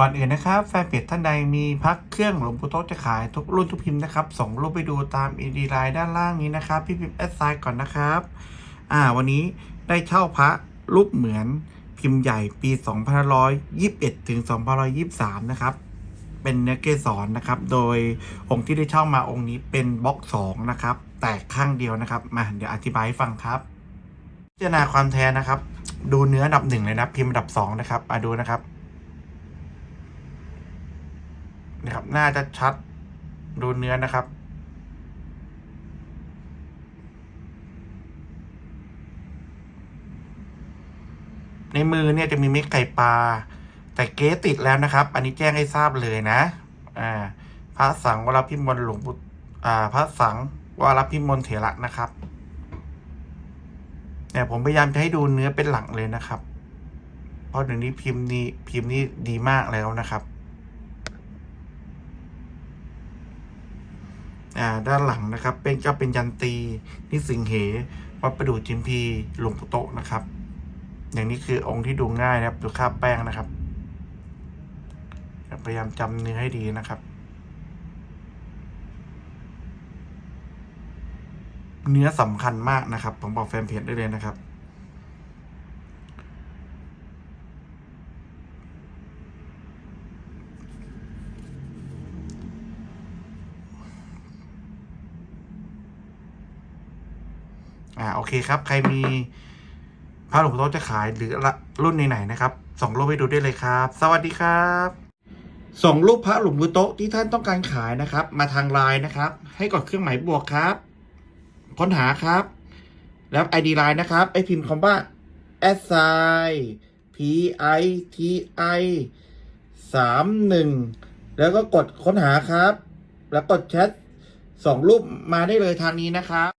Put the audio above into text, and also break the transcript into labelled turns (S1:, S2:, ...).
S1: ก่อนอื่นนะครับแฟนเพจท่านใดมีพักเครื่องหลวงปู่โต๊ะจะขายทุกรุ่นทุกพิมพ์นะครับส่งรูปไปดูตามอีดีไลน์ด้านล่างนี้นะครับ พี่พิมพ์แอดไซน์ก่อนนะครับ อ่า วันนี้ได้เช่าพระรูปเหมือนพิมพ์ใหญ่ปี2521ถึง2523 นะครับ เป็นเนื้อเกสรนะครับ โดยองค์ที่ได้เช่ามาองค์นี้เป็นบล็อก2นะครับ แตกข้างเดียวนะครับ มาเดี๋ยวอธิบายให้ฟังครับ พิจารณาความแท้นะครับ ดูเนื้ออันดับหนึ่งเลยนะพิมพ์อันดับสองนะครับมาดูนะครับ นะครับ น่าจะชัดดูเนื้อนะครับ ในมือเนี่ยจะมีเม็ดไก่ปลา แต่เก๊ติดแล้วนะครับ อันนี้แจ้งให้ทราบเลยนะ อ่า พระสังวรพิมลหลวงปู่อ่า พระสังวรพิมลเถระนะครับเนี่ยผมพยายามจะให้ดูเนื้อเป็นหลังเลยนะครับ เพราะเดี๋ยวนี้พิมพ์นี้พิมพ์นี้ดีมากแล้วนะครับ อ่า ด้านหลังนะครับ เป็นก็เป็นยันตีนิสิงเหวัดประดูจิมพีหลวงปู่โตะนะครับ อย่างนี้คือองค์ที่ดูง่ายนะครับดูคาบแป้งนะครับพยายามจำเนื้อให้ดีนะครับ เนื้อสำคัญมากนะครับผมบอกแฟนเพจได้เลยนะครับ อ่าโอเคครับ ใครมีพระหลวงพ่อโตจะขายหรือรุ่นไหนๆนะครับส่งรูปไปดูได้เลยครับ สวัสดีครับส่งรูปพระหลวงปู่โตะที่ท่านต้องการขายนะครับ มาทางไลน์นะครับ ให้กดเครื่องหมายบวกครับ ค้นหาครับ แล้ว ID ไลน์นะครับไอพิมพ์คำว่า s i p i t i สามหนึ่งแล้วก็กดค้นหาครับ แล้วกดแชทส่งรูปมาได้เลยทางนี้นะครับ